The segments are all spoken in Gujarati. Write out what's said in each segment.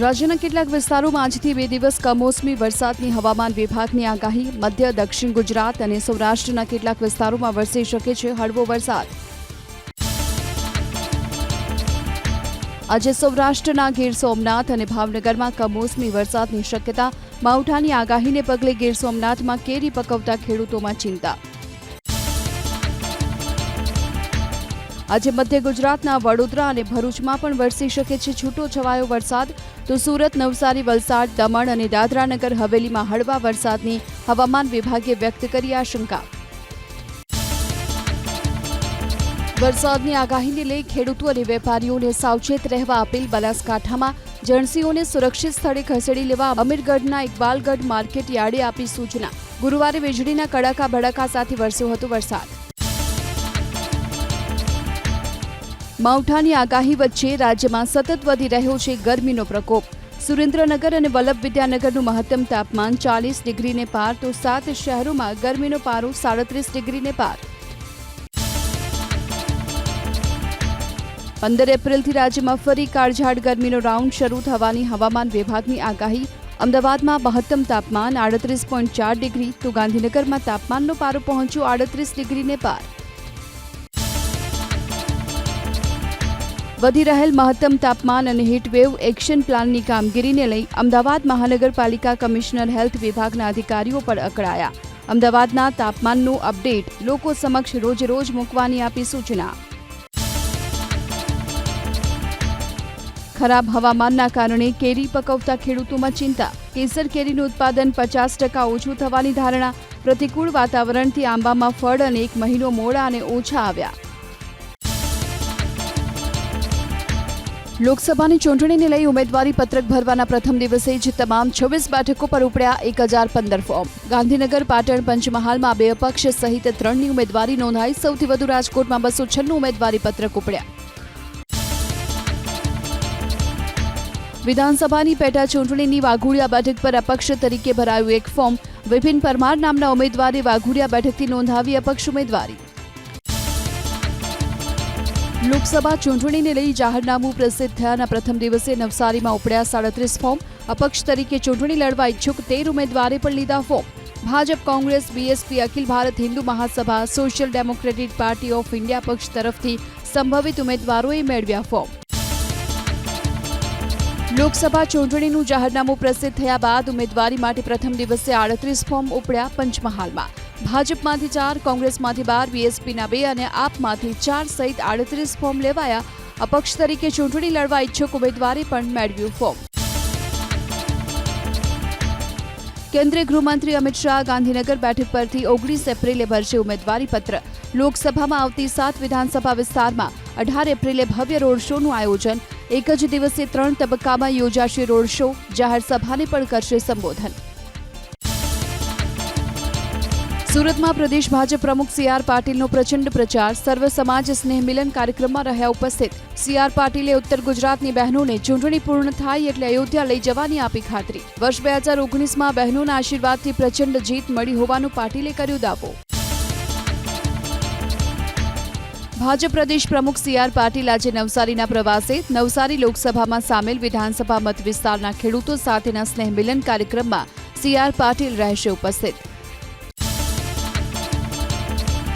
રાજ્યના કેટલાક વિસ્તારોમાં આજથી બે દિવસ કમોસમી વરસાદની હવામાન વિભાગની આગાહી, મધ્ય, દક્ષિણ ગુજરાત અને સૌરાષ્ટ્રના કેટલાક વિસ્તારોમાં વરસી શકે છે હળવો વરસાદ. આજે સૌરાષ્ટ્રના ગીર સોમનાથ અને ભાવનગરમાં કમોસમી વરસાદની શક્યતા. માવઠાની આગાહીને પગલે ગીર સોમનાથમાં કેરી પકવતા ખેડૂતોમાં ચિંતા. આજે મધ્ય ગુજરાતના વડોદરા અને ભરૂચમાં પણ વરસી શકે છે છૂટો છવાયો વરસાદ. તો સુરત, નવસારી, વલસાડ, દમણ અને દાદરાનગર હવેલીમાં હળવા વરસાદની હવામાન વિભાગે વ્યક્ત કરી આશંકા. વરસાદની આગાહીને લઈ ખેડૂતો અને વેપારીઓને સાવચેત રહેવા અપીલ બનાસકાંઠામાં. જણસીઓને સુરક્ષિત સ્થળે ખસેડી લેવા અમીરગઢના ઇકબાલગઢ માર્કેટ યાર્ડે આપી સૂચના. ગુરુવારે વીજળીના કડાકા ભડાકા સાથે વરસ્યો હતો વરસાદ. માવઠાની આગાહી વચ્ચે રાજ્યમાં સતત વધી રહ્યો છે ગરમીનો પ્રકોપ. સુરેન્દ્રનગર અને વલ્લભ વિદ્યાનગરનું મહત્તમ તાપમાન ચાલીસ ડિગ્રીને પાર તો સાત શહેરોમાં ગરમીનો પારો સાડત્રીસ ડિગ્રીને પાર. પંદર એપ્રિલથી રાજ્યમાં ફરી કાળઝાળ ગરમીનો રાઉન્ડ શરૂ થવાની હવામાન વિભાગની આગાહી. અમદાવાદમાં મહત્તમ તાપમાન આડત્રીસ પોઈન્ટ ચાર ડિગ્રી, તો ગાંધીનગરમાં તાપમાનનો પારો પહોંચ્યો આડત્રીસ ડિગ્રીને પાર. વધી રહેલ મહત્તમ તાપમાન અને હીટવેવ એક્શન પ્લાનની કામગીરીને લઈ અમદાવાદ મહાનગરપાલિકા કમિશનર હેલ્થ વિભાગના અધિકારીઓ પર અકળાયા. અમદાવાદના તાપમાનનું અપડેટ લોકો સમક્ષ રોજ રોજ મૂકવાની આપી સૂચના. ખરાબ હવામાનના કારણે કેરી પકવતા ખેડૂતોમાં ચિંતા. કેસર કેરીનું ઉત્પાદન પચાસ ટકા ઓછું થવાની ધારણા. પ્રતિકૂળ વાતાવરણથી આંબામાં ફળ અને એક મહિનો મોડા અને ઓછા આવ્યા. લોકસભાની ચૂંટણીને લઈ ઉમેદવારી પત્રક ભરવાના પ્રથમ દિવસે જ તમામ છવ્વીસ બેઠકો પર ઉપડ્યા એક હજાર પંદર ફોર્મ. ગાંધીનગર, પાટણ, પંચમહાલમાં બે અપક્ષ સહિત ત્રણની ઉમેદવારી નોંધાઈ સૌથી વધુ રાજકોટમાં બસો છન્નું ઉમેદવારી પત્રક ઉપડ્યા. વિધાનસભાની પેટા ચૂંટણીની વાઘોડિયા બેઠક પર અપક્ષ તરીકે ભરાયું એક ફોર્મ. વિપિન પરમાર નામના ઉમેદવારે વાઘોડિયા બેઠકથી નોંધાવી અપક્ષ ઉમેદવારી. લોકસભા ચૂંટણીને લઈ જાહેરનામું પ્રસિદ્ધ થયાના પ્રથમ દિવસે નવસારીમાં ઉપડ્યા સાડત્રીસ ફોર્મ. અપક્ષ તરીકે ચૂંટણી લડવા ઈચ્છુક તેર ઉમેદવારે પણ લીધા form. Bhajap, Congress, BSP, Akhil Bharat Hindu Mahasabha, social democratic party of India પક્ષ તરફથી સંભવિત ઉમેદવારોએ મેળવ્યા ફોર્મ. લોકસભા ચૂંટણીનું જાહેરનામું પ્રસિદ્ધ થયા બાદ ઉમેદવારી માટે પ્રથમ દિવસે આડત્રીસ ફોર્મ ઉપડ્યા પંચમહાલમાં. ભાજપમાંથી ચાર, કોંગ્રેસમાંથી બાર, બીએસપીના બે અને આપમાંથી ચાર સહિત આડત્રીસ ફોર્મ લેવાયા. અપક્ષ તરીકે ચૂંટણી લડવા ઇચ્છુક ઉમેદવારે પણ મેળવ્યું ફોર્મ. કેન્દ્રીય ગૃહમંત્રી અમિત શાહ ગાંધીનગર બેઠક પરથી ઓગણીસ એપ્રિલે ભરશે ઉમેદવારી પત્ર. લોકસભામાં આવતી સાત વિધાનસભા વિસ્તારમાં અઢાર એપ્રિલે ભવ્ય રોડ શોનું આયોજન. એક જ દિવસે ત્રણ તબક્કામાં યોજાશે રોડ શો. જાહેર સભાને પણ કરશે સંબોધન. સુરતમાં પ્રદેશ ભાજપ પ્રમુખ સી આર પાટીલનો પ્રચંડ પ્રચાર, સર્વ સમાજ સ્નેહ મિલન કાર્યક્રમમાં રહ્યા ઉપસ્થિત. સી આર પાટીલે ઉત્તર ગુજરાતની બહેનોને ચૂંટણી પૂર્ણ થાય એટલે અયોધ્યા લઈ જવાની આપી ખાતરી. વર્ષ બે હજાર ઓગણીસમાં બહેનોના આશીર્વાદથી પ્રચંડ જીત મળી હોવાનું પાટીલે કર્યું દાવો. ભાજપ પ્રદેશ પ્રમુખ સી આર પાટીલ આજે નવસારીના પ્રવાસે. નવસારી લોકસભામાં સામેલ વિધાનસભા મત વિસ્તારના ખેડૂતો સાથેના સ્નેહ મિલન કાર્યક્રમમાં સી આર પાટીલ રહેશે ઉપસ્થિત.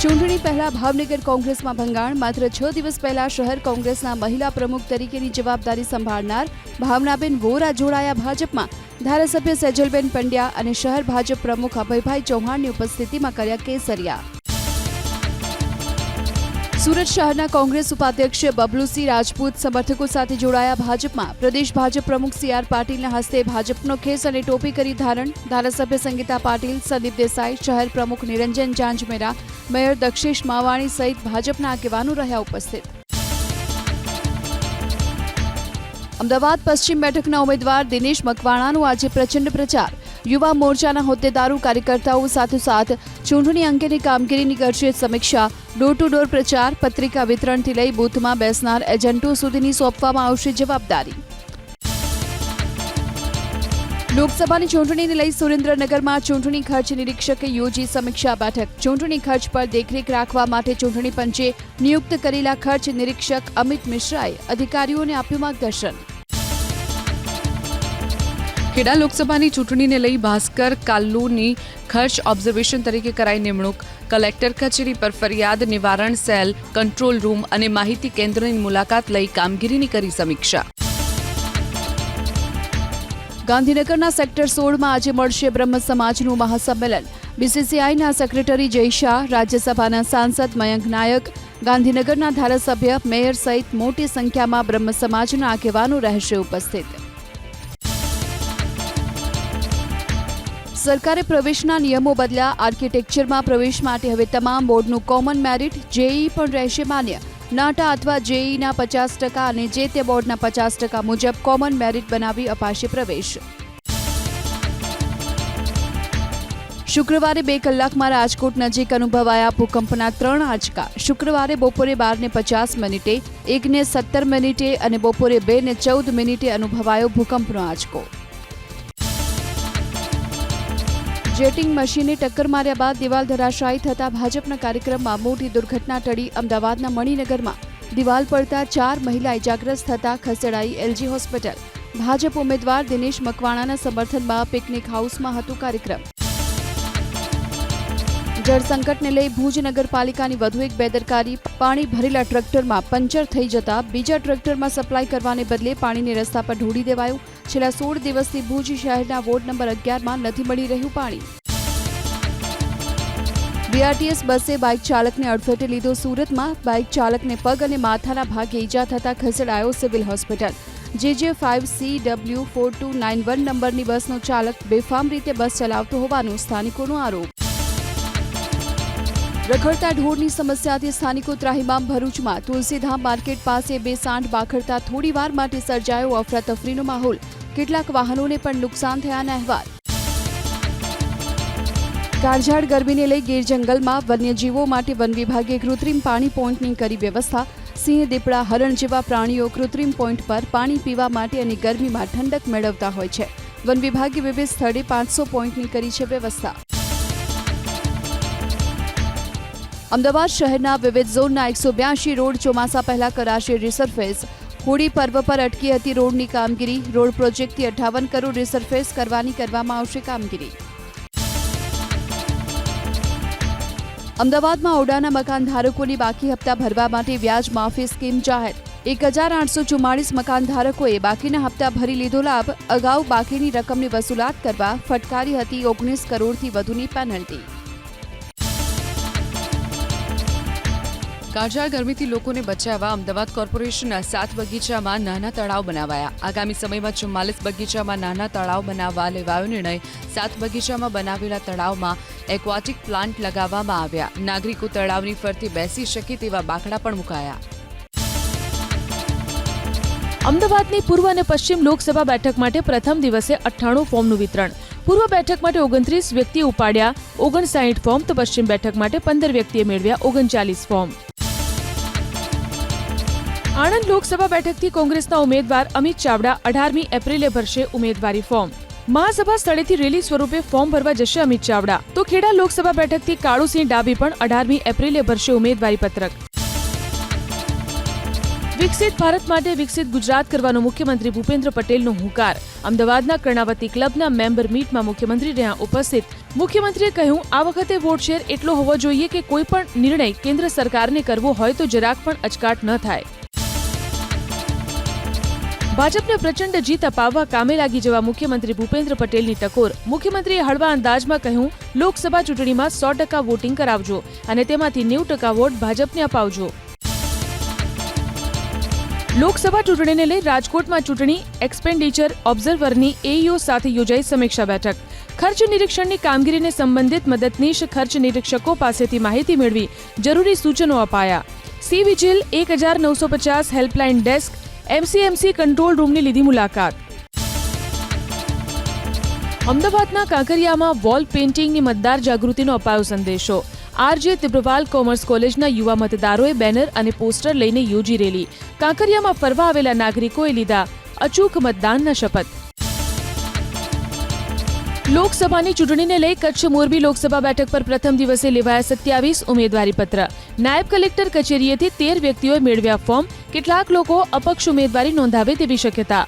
ચૂંટણી પહેલા ભાવનગર કોંગ્રેસમાં ભંગાણ. માત્ર છ દિવસ પહેલા શહેર કોંગ્રેસના મહિલા પ્રમુખ તરીકેની જવાબદારી સંભાળનાર ભાવનાબેન વોરા જોડાયા ભાજપમાં. ધારાસભ્ય સેજલબેન પંડ્યા અને શહેર ભાજપ પ્રમુખ અભયભાઈ ચૌહાણની ઉપસ્થિતિમાં કર્યા કેસરિયા. સુરત શહેરના કોંગ્રેસ ઉપાધ્યક્ષ બબલુસિંહ રાજપૂત સમર્થકો સાથે જોડાયા ભાજપમાં. પ્રદેશ ભાજપ પ્રમુખ સી આર પાટીલના હસ્તે ભાજપનો ખેસ અને ટોપી કરી ધારણ. ધારાસભ્ય સંગીતા પાટીલ, સંદીપ દેસાઈ, શહેર પ્રમુખ નિરંજન જાંજમેરા, મેયર દક્ષેશ માવાણી સહિત ભાજપના આગેવાનો રહ્યા ઉપસ્થિત. અમદાવાદ પશ્ચિમ બેઠકના ઉમેદવાર દિનેશ મકવાણાનો આજે પ્રચંડ પ્રચાર. યુવા મોરચાના હોદ્દેદારો, કાર્યકર્તાઓ સાથોસાથ ચૂંટણી અંગેની કામગીરીની કરશે સમીક્ષા ડોર ટુ ડોર પ્રચાર, પત્રિકા વિતરણથી લઈ બૂથમાં બેસનાર એજન્ટો સુધીની સોંપવામાં આવશે જવાબદારી. લોકસભાની ચૂંટણીને લઈ સુરેન્દ્રનગરમાં ચૂંટણી ખર્ચ નિરીક્ષકે યોજી સમીક્ષા બેઠક. ચૂંટણી ખર્ચ પર દેખરેખ રાખવા માટે ચૂંટણી પંચે નિયુક્ત કરેલા ખર્ચ નિરીક્ષક અમિત મિશ્રાએ અધિકારીઓને આપ્યું માર્ગદર્શન. ખેડા લોકસભાની ચૂંટણીને લઈ ભાસ્કર કાલ્લુની ખર્ચ ઓબ્ઝર્વેશન તરીકે કરાઈ નિમણૂક. કલેક્ટર કચેરી પર ફરિયાદ, નિવારણ સેલ, કંટ્રોલ રૂમ અને માહિતી કેન્દ્રની મુલાકાત લઈ કામગીરીની કરી સમીક્ષા. ગાંધીનગરના સેક્ટર સોળમાં આજે મળશે બ્રહ્મ સમાજનું મહાસંમેલન. બીસીસીઆઈના સેક્રેટરી જય શાહ રાજ્યસભાના સાંસદ મયંક નાયક, ગાંધીનગરના ધારાસભ્ય, મેયર સહિત મોટી સંખ્યામાં બ્રહ્મ સમાજના આગેવાનો રહેશે ઉપસ્થિત. સરકારે પ્રવેશના નિયમો બદલ્યા. આર્કિટેક્ચરમાં પ્રવેશ માટે હવે તમામ બોર્ડનું કોમન મેરિટ જેઈ પણ રહેશે માન્ય. નાટા અથવા જેઈના પચાસ ટકા અને જે તે બોર્ડના પચાસ ટકા મુજબ કોમન મેરિટ બનાવી અપાશે પ્રવેશ. શુક્રવારે બે કલાકમાં રાજકોટ નજીક અનુભવાયા ભૂકંપના ત્રણ આંચકા. શુક્રવારે બપોરે બારને પચાસ મિનિટે, એકને સત્તર મિનિટે અને બપોરે બેને ચૌદ મિનિટે અનુભવાયો ભૂકંપનો આંચકો. જેટિંગ મશીને ટક્કર માર્યા બાદ દિવાલ ધરાશાયી થતા ભાજપના કાર્યક્રમમાં મોટી દુર્ઘટના ટળી અમદાવાદના મણિનગરમાં. દિવાલ પડતા ચાર મહિલા ઇજાગ્રસ્ત થતા ખસેડાઈ એલજી હોસ્પિટલ. ભાજપ ઉમેદવાર દિનેશ મકવાણાના સમર્થનમાં પિકનિક હાઉસમાં હતું કાર્યક્રમ. જળસંકટને લઈ ભુજ નગરપાલિકાની વધુ એક બેદરકારી, પાણી ભરેલા ટ્રેક્ટરમાં પંચર થઈ જતા બીજા ટ્રેક્ટરમાં સપ્લાય કરવાને બદલે પાણીને રસ્તા પર ઢોળી દેવાયું છેલ્લા સોળ દિવસથી ભુજ શહેરના વોર્ડ નંબર અગિયારમાં નથી મળી રહ્યું પાણી. બીઆરટીએસ બસે બાઇક ચાલકને અડફેટે લીધો સુરતમાં. બાઇક ચાલકને પગ અને માથાના ભાગે ઈજા થતાં ખસેડાયો સિવિલ હોસ્પિટલ. જે જે five C W four two nine one નંબરની બસનો ચાલક બેફામ રીતે બસ ચલાવતો હોવાનો સ્થાનિકોનો આરોપ. રખડતા ઢોરની સમસ્યાથી સ્થાનિકો ત્રાહિમામ ભરૂચમાં. તુલસીધામ માર્કેટ પાસે બે સાંઠ બાખડતા થોડી વાર માટે સર્જાયો અફરાતફરીનો માહોલ. કેટલાક વાહનોને પણ નુકસાન થયાના અહેવાલ. કાળઝાળ ગરમીને લઈ ગીર જંગલમાં વન્યજીવો માટે વન વિભાગે કૃત્રિમ પાણી પોઈન્ટની કરી વ્યવસ્થા. સિંહ, દીપડા, હરણ જેવા પ્રાણીઓ કૃત્રિમ પોઈન્ટ પર પાણી પીવા માટે અને ગરમીમાં ઠંડક મેળવતા હોય છે. વન વિભાગે વિવિધ સ્થળે પાંચસો પોઈન્ટની કરી છે વ્યવસ્થા. અમદાવાદ શહેરના વિવિધ ઝોનના એકસો બ્યાસી રોડ ચોમાસા પહેલા કરાશે રિસરફેસ. હોળી પર્વ પર અટકી હતી રોડની કામગીરી. રોડ પ્રોજેક્ટથી અઠાવન કરોડ રિસરફેસ કરવાની કરવામાં આવશે કામગીરી. અમદાવાદમાં ઓડાના મકાન ધારકોની બાકી હપ્તા ભરવા માટે વ્યાજ માફી સ્કીમ જાહેર. એક હજાર આઠસો ચુમ્માળીસ મકાન ધારકોએ બાકીના હપ્તા ભરી લીધો લાભ. અગાઉ બાકીની રકમની વસૂલાત કરવા ફટકારી હતી ઓગણીસ કરોડથી વધુની પેનલ્ટી કાળઝાળ ગરમીથી લોકોને બચાવવા અમદાવાદ કોર્પોરેશનના સાત બગીચામાં નાના તળાવ બનાવાયા. આગામી સમયમાં ચુમ્માલીસ બગીચામાં નાના તળાવ બનાવવા લેવાયો નિર્ણય. સાત બગીચામાં બનાવેલા તળાવમાં એક્વાટિક પ્લાન્ટ લગાવવામાં આવ્યા. નાગરિકો તળાવની ફરતે બેસી શકે તેવા બાકડા પણ મુકાયા. અમદાવાદની પૂર્વ અને પશ્ચિમ લોકસભા બેઠક માટે પ્રથમ દિવસે અઠ્ઠાણું ફોર્મનું વિતરણ. પૂર્વ બેઠક માટે ઓગણત્રીસ વ્યક્તિએ ઉપાડ્યા, ઓગણસાઠ ફોર્મ તો પશ્ચિમ બેઠક માટે પંદર વ્યક્તિએ મેળવ્યા ઓગણચાલીસ ફોર્મ. આણંદ લોકસભા બેઠકથી કોંગ્રેસના ઉમેદવાર અમિત ચાવડા અઢારમી એપ્રિલે ભરશે ઉમેદવારી ફોર્મ. મહાસભા સ્થળેથી રેલી સ્વરૂપે ફોર્મ ભરવા જશે અમિત ચાવડા. તો ખેડા લોકસભા બેઠકથી કાળુસિંહ ડાબી પણ અઢારમી એપ્રિલે ભરશે ઉમેદવારી પત્રક. વિકસિત ભારત માટે વિકસિત ગુજરાત કરવાનો મુખ્યમંત્રી ભૂપેન્દ્ર પટેલનો હુંકાર. અમદાવાદના કર્ણાવતી ક્લબના મેમ્બર મીટમાં મુખ્યમંત્રી રહ્યા ઉપસ્થિત. મુખ્યમંત્રીએ કહ્યું, આ વખતે વોટ શેર એટલો હોવો જોઈએ કે કોઈ પણ નિર્ણય કેન્દ્ર સરકારને કરવો હોય તો જરાક પણ અચકાટ ન થાય. ભાજપને પ્રચંડ જીત અપાવવા કામે લાગી જવા મુખ્યમંત્રી ભૂપેન્દ્ર પટેલની ટકોર. મુખ્યમંત્રીએ હળવા અંદાજમાં કહ્યું, લોકસભા ચૂંટણીમાં સો ટકા વોટિંગ કરાવજો અને તેમાંથી નેવું ટકા વોટ ભાજપને અપાવજો. લોકસભા ચૂંટણીને લઈ રાજકોટમાં ચૂંટણી, એક્સપેન્ડિચર, ઓબ્ઝર્વરની એઈઓ સાથે યોજાઈ સમીક્ષા બેઠક. ખર્ચ નિરીક્ષણની કામગીરીને સંબંધિત મદદનીશ ખર્ચ નિરીક્ષકો પાસેથી માહિતી મેળવી જરૂરી સૂચનો અપાયા. સી વિજિલ એક હજાર નવસો પચાસ હેલ્પલાઇન ડેસ્ક એમસીએમસી કંટ્રોલ રૂમની લીધી મુલાકાત. અમદાવાદના કાંકરિયામાં વોલ પેઇન્ટિંગની મતદાર જાગૃતિનો અપાયો સંદેશો. આરજે તિબ્રવાલ કોમર્સ કોલેજના યુવા મતદારોએ બેનર અને પોસ્ટર લઈને યોજી રેલી. કાંકરિયામાં ફરવા આવેલા નાગરિકોએ લીધા અચૂક મતદાનના શપથ. લોકસભાની ચૂંટણીને લઈ કચ્છ મોરબી લોકસભા બેઠક પર પ્રથમ દિવસે લેવાયા સત્યાવીસ ઉમેદવારી પત્ર નાયબ કલેક્ટર કચેરીએથી તેર વ્યક્તિઓએ મેળવ્યા ફોર્મ. કેટલાક લોકો અપક્ષ ઉમેદવારી નોંધાવે તેવી શક્યતા.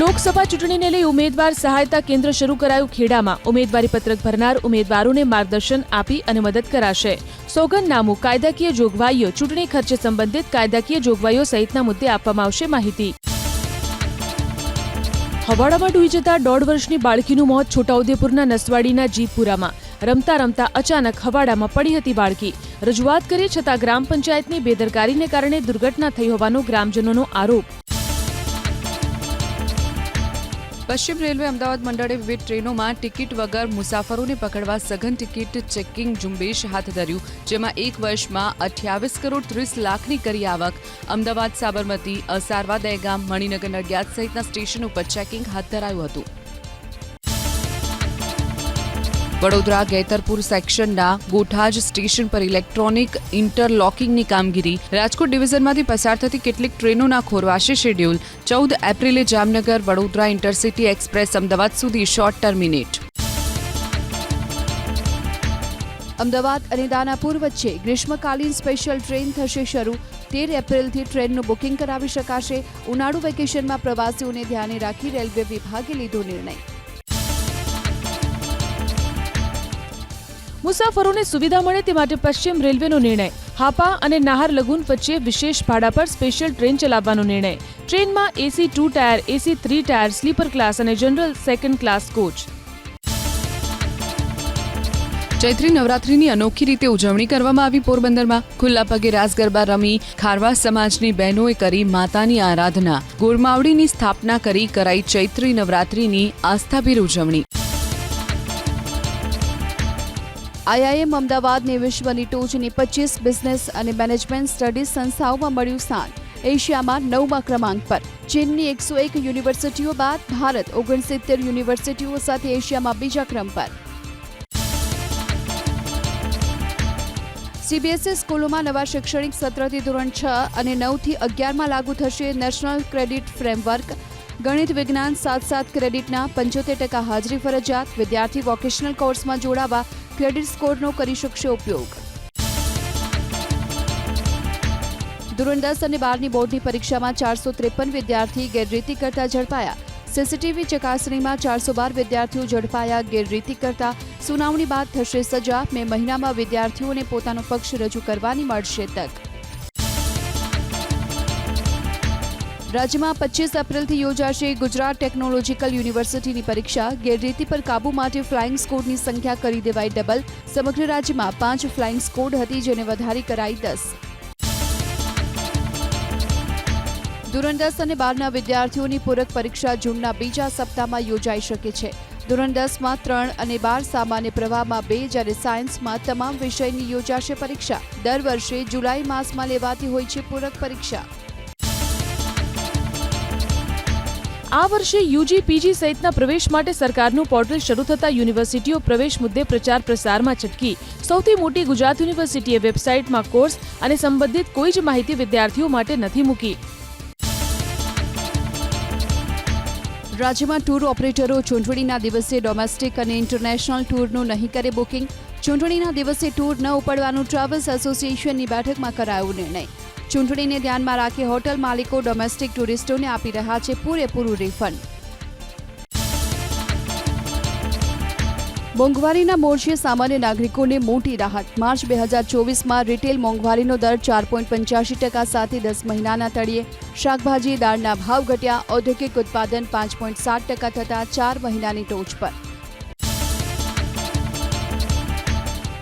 લોકસભા ચૂંટણીને લઈ ઉમેદવાર સહાયતા કેન્દ્ર શરૂ કરાયું ખેડામાં. ઉમેદવારી પત્રક ભરનાર ઉમેદવારોને માર્ગદર્શન આપી અને મદદ કરાશે. સોગંદનામું, કાયદાકીય જોગવાઈઓ, ચૂંટણી ખર્ચ સંબંધિત કાયદાકીય જોગવાઈઓ સહિતના મુદ્દે આપવામાં આવશે માહિતી. હવાડામાં ડૂબી જતા દોઢ વર્ષની બાળકીનું મોત છોટાઉદેપુરના નસવાડીના જીતપુરામાં. રમતા રમતા અચાનક હવાડામાં પડી હતી બાળકી. રજૂઆત કરી છતાં ગ્રામ પંચાયતની બેદરકારીને કારણે દુર્ઘટના થઈ હોવાનો ગ્રામજનોનો આરોપ. પશ્ચિમ રેલવે અમદાવાદ મંડળે વિવિધ ટ્રેનોમાં ટિકિટ વગર મુસાફરોને પકડવા સઘન ટિકિટ ચેકિંગ ઝુંબેશ હાથ ધર્યું, જેમાં એક વર્ષમાં અઠ્યાવીસ કરોડ ત્રીસ લાખની કરી આવક. અમદાવાદ સાબરમતી, અસારવા દહેગામ, મણિનગર નડિયાદ સહિતના સ્ટેશન ઉપર ચેકિંગ હાથ ધરાયું હતું. વડોદરા ગેતરપુર સેક્શનના ગોઠાજ સ્ટેશન પર ઇલેક્ટ્રોનિક ઇન્ટરલોકિંગની કામગીરી. રાજકોટ ડિવિઝનમાંથી પસાર થતી કેટલીક ટ્રેનોના ખોરવાશે શેડ્યુલ. ચૌદ એપ્રિલે જામનગર વડોદરા ઇન્ટરસિટી એક્સપ્રેસ અમદાવાદ સુધી શોર્ટ ટર્મિનેટ. અમદાવાદ અને દાનાપુર વચ્ચે ગ્રીષ્મકાલીન સ્પેશિયલ ટ્રેન થશે શરૂ. તેર એપ્રિલથી ટ્રેનનું બુકિંગ કરાવી શકાશે. ઉનાળુ વેકેશનમાં પ્રવાસીઓને ધ્યાને રાખી રેલવે વિભાગે લીધો નિર્ણય. મુસાફરોને સુવિધા મળે તે માટે પશ્ચિમ રેલવેનો નિર્ણય. હાપા અને નાહર લગુન વચ્ચે વિશેષ ભાડા પર સ્પેશિયલ ટ્રેન ચલાવવાનો નિર્ણય. ટ્રેનમાં AC two tier, AC three tier, sleeper class અને જનરલ સેકન્ડ ક્લાસ કોચ. ચૈત્રી નવરાત્રીની અનોખી રીતે ઉજવણી કરવામાં આવી પોરબંદરમાં. ખુલ્લા પગે રાસ ગરબા રમી ખારવા સમાજની બહેનોએ કરી માતાની આરાધના. ગોળમાવડીની સ્થાપના કરી કરાઈ ચૈત્રી નવરાત્રીની આસ્થાભીર ઉજવણી. આઈઆઈએમ અમદાવાદને વિશ્વની ટોચની પચીસ બિઝનેસ અને મેનેજમેન્ટ સ્ટડીઝ સંસ્થાઓમાં મળ્યું સ્થાન. એશિયામાં નવમા ક્રમાંક પર. ચીનની એકસો એક યુનિવર્સિટીઓ બાદ ભારત ઓગણસિત્તેર યુનિવર્સિટીઓ સાથે એશિયામાં બીજા ક્રમ પર. સીબીએસઈ સ્કૂલોમાં નવા શૈક્ષણિક સત્રથી ધોરણ છ અને નવથી અગિયારમાં લાગુ થશે નેશનલ ક્રેડિટ ફ્રેમવર્ક. ગણિત વિજ્ઞાન સાત સાત ક્રેડિટના પંચોતેર ટકા હાજરી ફરજિયાત. વિદ્યાર્થી વોકેશનલ કોર્સમાં જોડાવા ક્રેડિટ સ્કોરનો કરી શકશે ઉપયોગ. ધોરણ દસ અને બારની બોર્ડની પરીક્ષામાં ચારસો ત્રેપન વિદ્યાર્થી ગેરરીતિ કરતા ઝડપાયા. સીસીટીવી ચકાસણીમાં ચારસો બાર વિદ્યાર્થીઓ ઝડપાયા ગેરરીતિ કરતા. સુનાવણી બાદ થશે સજા. મે મહિનામાં વિદ્યાર્થીઓને પોતાનો પક્ષ રજૂ કરવાની મળશે તક. રાજ્યમાં પચીસ એપ્રિલથી યોજાશે ગુજરાત ટેકનોલોજીકલ યુનિવર્સિટીની પરીક્ષા. ગેરરીતિ પર કાબુ માટે ફ્લાઇંગ સ્કોડની સંખ્યા કરી દેવાઈ ડબલ. સમગ્ર રાજ્યમાં પાંચ ફ્લાઇંગ સ્કોડ હતી જેને વધારી કરાઈ દસ. ધોરણ દસ અને બારના વિદ્યાર્થીઓની પૂરક પરીક્ષા જૂનના બીજા સપ્તાહમાં યોજાઈ શકે છે. ધોરણ દસમાં ત્રણ અને બાર સામાન્ય પ્રવાહમાં બે જ્યારે સાયન્સમાં તમામ વિષયની યોજાશે પરીક્ષા. દર વર્ષે જુલાઈ માસમાં લેવાતી હોય છે પૂરક પરીક્ષા. આ વર્ષે યુજી, પીજી સહિતના પ્રવેશ માટે સરકારનું પોર્ટલ શરૂ થતા યુનિવર્સિટીઓ પ્રવેશ મુદ્દે પ્રચાર પ્રસારમાં છટકી. સૌથી મોટી ગુજરાત યુનિવર્સિટીએ વેબસાઇટમાં કોર્સ અને સંબંધિત કોઈ જ માહિતી વિદ્યાર્થીઓ માટે નથી મૂકી. રાજ્યમાં ટૂર ઓપરેટરો ચૂંટણીના દિવસે ડોમેસ્ટિક અને ઇન્ટરનેશનલ ટૂરનું નહીં કરે બુકિંગ. ચૂંટણીના દિવસે ટૂર ન ઉપાડવાનું ટ્રાવેલ્સ એસોસિએશનની બેઠકમાં કરાયો નિર્ણય. ચૂંટણીને ધ્યાનમાં રાખી હોટલ માલિકો ડોમેસ્ટિક ટુરિસ્ટોને આપી રહ્યા છે પૂરેપૂરું રિફંડ. મોંઘવારીના મોરચે સામાન્ય નાગરિકોને મોટી રાહત. માર્ચ બે હજાર ચોવીસમાં રિટેલ મોંઘવારીનો દર ચાર પોઈન્ટ પંચ્યાસી ટકા સાથે દસ મહિનાના તળિયે. શાકભાજી, દાળના ભાવ ઘટ્યા, ઔદ્યોગિક ઉત્પાદન પાંચ પોઈન્ટ સાત ટકા થતાં ચાર મહિનાની ટોચ પર.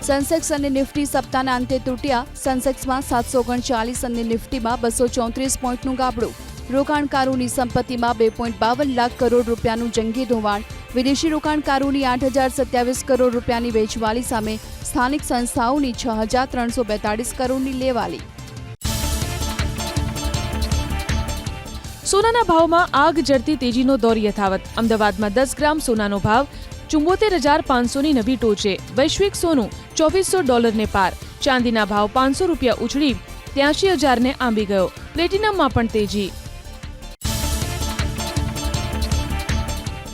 સેન્સેક્સ અને નિફ્ટી સપ્તાહના અંતે તૂટ્યા. સેન્સેક્સમાં સાતસો ઓગણચાલીસ અને નિફ્ટીમાં બસો ચોત્રીસ પોઈન્ટનું ગાબડું. રોકાણકારોની સંપત્તિમાં બે પોઈન્ટ બાવન લાખ કરોડ રૂપિયાનું જંગી ધોવાણ. વિદેશી રોકાણકારોની આઠ હજાર સત્યાવીસ કરોડ રૂપિયાની વેચવાલી સામે સ્થાનિક સંસ્થાઓની છ હજાર ત્રણસો બેતાળીસ કરોડની લેવાલી. સોનાના ભાવમાં આગ જડતી તેજીનો દોર યથાવત. અમદાવાદમાં દસ ગ્રામ સોનાનો ભાવ ચુંબોતેર હજાર પાંચસોની નવી ટોચે વૈશ્વિક સોનું ચોવીસો ડોલરને પાર ચાંદીના ભાવ પાંચસો રૂપિયા ઉછળી ત્યાંશી હજારને આંબી ગયો પ્લેટિનમમાં પણ તેજી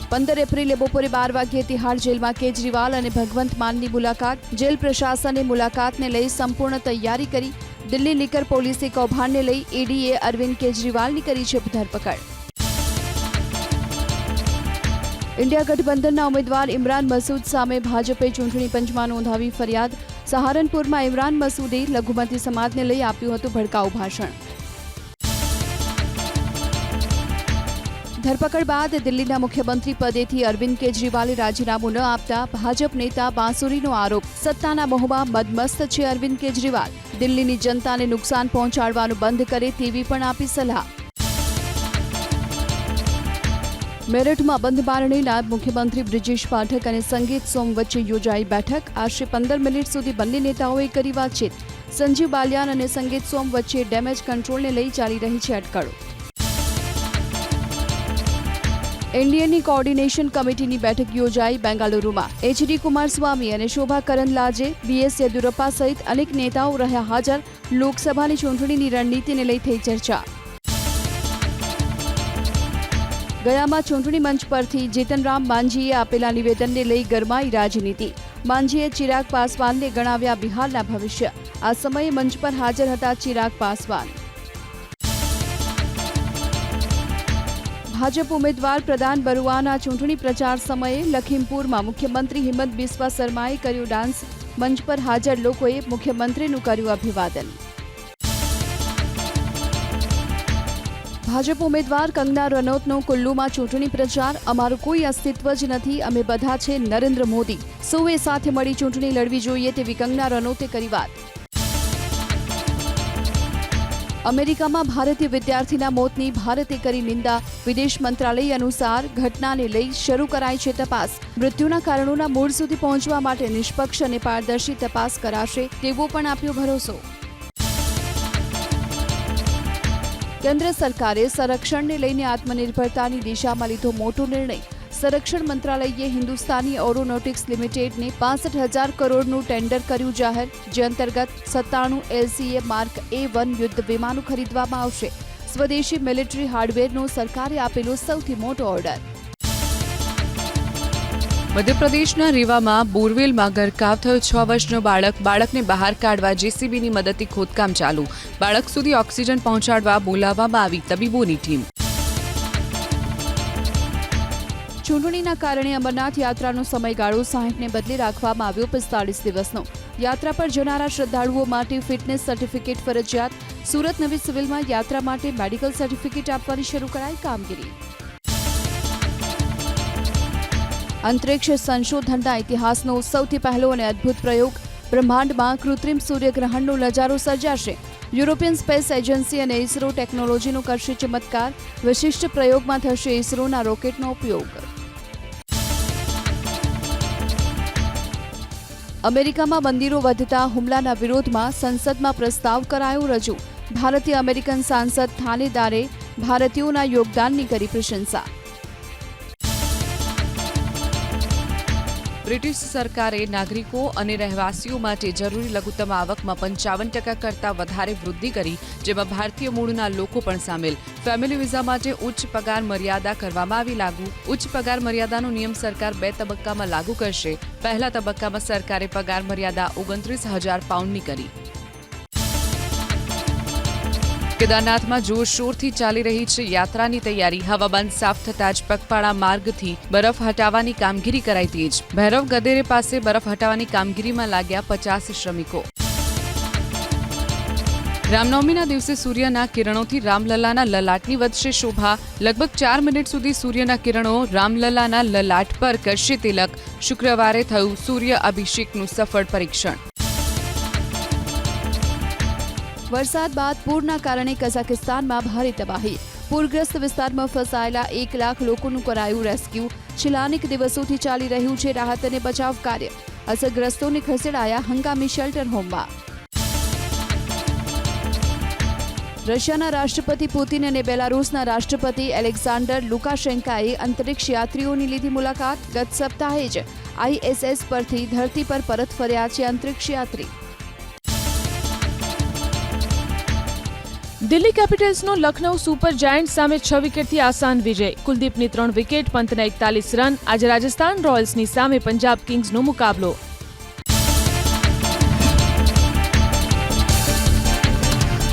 પંદર એપ્રિલે બપોરે બાર વાગ્યે તિહાડ જેલમાં કેજરીવાલ અને ભગવંત માનની મુલાકાત જેલ પ્રશાસને મુલાકાતને લઈ સંપૂર્ણ તૈયારી કરી દિલ્હી લીકર પોલીસે કૌભાંડને લઈ ઈડીએ અરવિંદ કેજરીવાલની કરી છે ધરપકડ ઇન્ડિયા ગઠબંધનના ઉમેદવાર ઇમરાન મસૂદ સામે ભાજપે ચૂંટણી પંચમાં નોંધાવી ફરિયાદ. સહારનપુરમાં ઇમરાન મસૂદે લઘુમતી સમાજને લઈ આપ્યું હતું ભડકાઉ ભાષણ. ધરપકડ બાદ દિલ્હીના મુખ્યમંત્રી પદેથી અરવિંદ કેજરીવાલે રાજીનામું ન આપતા ભાજપ નેતા બાંસુરીનો આરોપ. સત્તાના મોહમાં મદમસ્ત છે અરવિંદ કેજરીવાલ. દિલ્હીની જનતાને નુકસાન પહોંચાડવાનું બંધ કરે તેવી પણ આપી સલાહ. મેરઠમાં બંધ બારણે નાયબ મુખ્યમંત્રી બ્રિજેશ પાઠક અને સંગીત સોમ વચ્ચે યોજાઈ બેઠક. આશરે પંદર મિનિટ સુધી બંને નેતાઓએ કરી વાતચીત. સંજીવ બાલિયાન અને સંગીત સોમ વચ્ચે ડેમેજ કંટ્રોલને લઈ ચાલી રહી છે અટકળો. એનડીએની કોઓર્ડિનેશન કમિટીની બેઠક યોજાઈ બેંગાલુરુમાં. એચડી કુમારસ્વામી અને શોભા કરંદલાજે બીએસ યેદુરપ્પા સહિત અનેક નેતાઓ રહ્યા હાજર. લોકસભાની ચૂંટણીની રણનીતિને લઈ થઈ ચર્ચા. ગયામાં ચૂંટણી મંચ પરથી જીતનરામ માંઝીએ આપેલા નિવેદનને લઈ ગરમાઈ રાજનીતિ. માંઝીએ ચિરાગ પાસવાનને ગણાવ્યા બિહારના ભવિષ્ય. આ સમયે મંચ પર હાજર હતા ચિરાગ પાસવાન. ભાજપ ઉમેદવાર પ્રદાન બરુઆના ચૂંટણી પ્રચાર સમયે લખીમપુરમાં મુખ્યમંત્રી હિમંત બિસ્વા શર્માએ કર્યું ડાન્સ. મંચ પર હાજર લોકોએ મુખ્યમંત્રીનું કર્યું અભિવાદન. ભાજપ ઉમેદવાર કંગના રનૌતનો કુલ્લુમાં ચૂંટણી પ્રચાર. અમારું કોઈ અસ્તિત્વ જ નથી. અમે બધા છે નરેન્દ્ર મોદી. સૌએ સાથે મળી ચૂંટણી લડવી જોઈએ તેવી કંગના રનૌતે કરી વાત. અમેરિકામાં ભારતીય વિદ્યાર્થીના મોતની ભારતે કરી નિંદા. વિદેશ મંત્રાલય અનુસાર ઘટનાને લઈ શરૂ કરાઈ છે તપાસ. મૃત્યુના કારણોના મૂળ સુધી પહોંચવા માટે નિષ્પક્ષ અને પારદર્શી તપાસ કરાશે તેવો પણ આપ્યો ભરોસો. કેન્દ્ર સરકારે સંરક્ષણને લઈને આત્મનિર્ભરતાની દિશામાં લીધો મોટો નિર્ણય. સંરક્ષણ મંત્રાલયે હિન્દુસ્તાની એરોનોટિક્સ લિમિટેડને પાસઠ હજાર કરોડનું ટેન્ડર કર્યું જાહેર, જે અંતર્ગત સત્તાણું એલસીએ માર્ક એ વન યુદ્ધ વિમાનો ખરીદવામાં આવશે. સ્વદેશી મિલિટરી હાર્ડવેરનો સરકારે આપેલો સૌથી મોટો ઓર્ડર. મધ્યપ્રદેશના રીવામાં બોરવેલમાં ગરકાવ થયો. છ વર્ષનો બાળક બાળકને બહાર કાઢવા જેસીબીની મદદથી ખોદકામ ચાલુ. બાળક સુધી ઓક્સિજન પહોંચાડવા બોલાવવામાં આવી તબીબોની ટીમ. ચૂંટણીના કારણે અમરનાથ યાત્રાનો સમયગાળો સાહીઠને બદલે રાખવામાં આવ્યો પિસ્તાળીસ દિવસનો. યાત્રા પર જનારા શ્રદ્ધાળુઓ માટે ફિટનેસ સર્ટિફિકેટ ફરજિયાત. સુરત નવી સિવિલમાં યાત્રા માટે મેડિકલ સર્ટિફિકેટ આપવાની શરૂ કરાઈ કામગીરી. અંતરિક્ષ સંશોધનના ઇતિહાસનો સૌથી પહેલો અને અદ્ભુત પ્રયોગ બ્રહ્માંડમાં કૃત્રિમ સૂર્યગ્રહણનો નજારો સર્જાશે. યુરોપિયન સ્પેસ એજન્સી અને ઇસરો ટેકનોલોજીનો કરશે ચમત્કાર વિશિષ્ટ પ્રયોગમાં થશે ઇસરોના રોકેટનો ઉપયોગ. અમેરિકામાં મંદિરો વધતા હુમલાના વિરોધમાં સંસદમાં પ્રસ્તાવ કરાયો રજૂ. ભારતીય અમેરિકન સાંસદ થાનેદારે ભારતીયોના યોગદાનની કરી પ્રશંસા. બ્રિટિશ સરકારે નાગરિકો અને રહેવાસીઓ માટે જરૂરી લઘુત્તમ આવકમાં પંચાવન ટકા કરતાં વધારે વૃદ્ધિ કરી, જેમાં ભારતીય મૂળના લોકો પણ સામેલ. ફેમિલી વિઝા માટે ઉચ્ચ પગાર મર્યાદા કરવામાં આવી લાગુ. ઉચ્ચ પગાર મર્યાદાનો નિયમ સરકાર બે તબક્કામાં લાગુ કરશે. પહેલા તબક્કામાં સરકારે પગાર મર્યાદા ઓગણત્રીસ હજાર પાઉન્ડની કરી. કેદારનાથમાં જોરશોરથી ચાલી રહી છે યાત્રાની તૈયારી. હવામાન સાફ થતાં જ પગપાળા માર્ગથી બરફ હટાવવાની કામગીરી કરાઈ તેજ. ભૈરવ ગદેરે પાસે બરફ હટાવવાની કામગીરીમાં લાગ્યા પચાસ શ્રમિકો. રામનવમીના દિવસે સૂર્યના કિરણોથી રામલલાના લલાટની વધશે શોભા. લગભગ ચાર મિનિટ સુધી સૂર્યના કિરણો રામલલાના લલાટ પર કરશે તિલક. શુક્રવારે થયું સૂર્ય અભિષેકનું સફળ પરીક્ષણ. વરસાદ બાદ પૂરના કારણે કઝાકિસ્તાનમાં ભારે તબાહી. પૂરગ્રસ્ત વિસ્તારમાં ફસાયેલા એક લાખ લોકોનું કરાયું રેસ્ક્યુ. છેલ્લા અનેક દિવસોથી ચાલી રહ્યું છે રાહત અને બચાવ કાર્ય. અસરગ્રસ્તોને ખસેડાયા હંગામી શેલ્ટર હોમમાં. રશિયાના રાષ્ટ્રપતિ પુતિન અને બેલારૂસના રાષ્ટ્રપતિ એલેક્ઝાન્ડર લુકાશેન્કાએ અંતરિક્ષ યાત્રીઓની લીધી મુલાકાત ગત સપ્તાહે જ આઈએસએસ પરથી ધરતી પર પરત ફર્યા છે અંતરિક્ષ યાત્રી. દિલ્હી કેપિટલ્સનો લખનૌ સુપર જાયન્ટ સામે છ વિકેટથી આસાન વિજય. કુલદીપની ત્રણ વિકેટ, પંતના એકતાલીસ રન. આજે રાજસ્થાન રોયલ્સની સામે પંજાબ કિંગ્સનો મુકાબલો.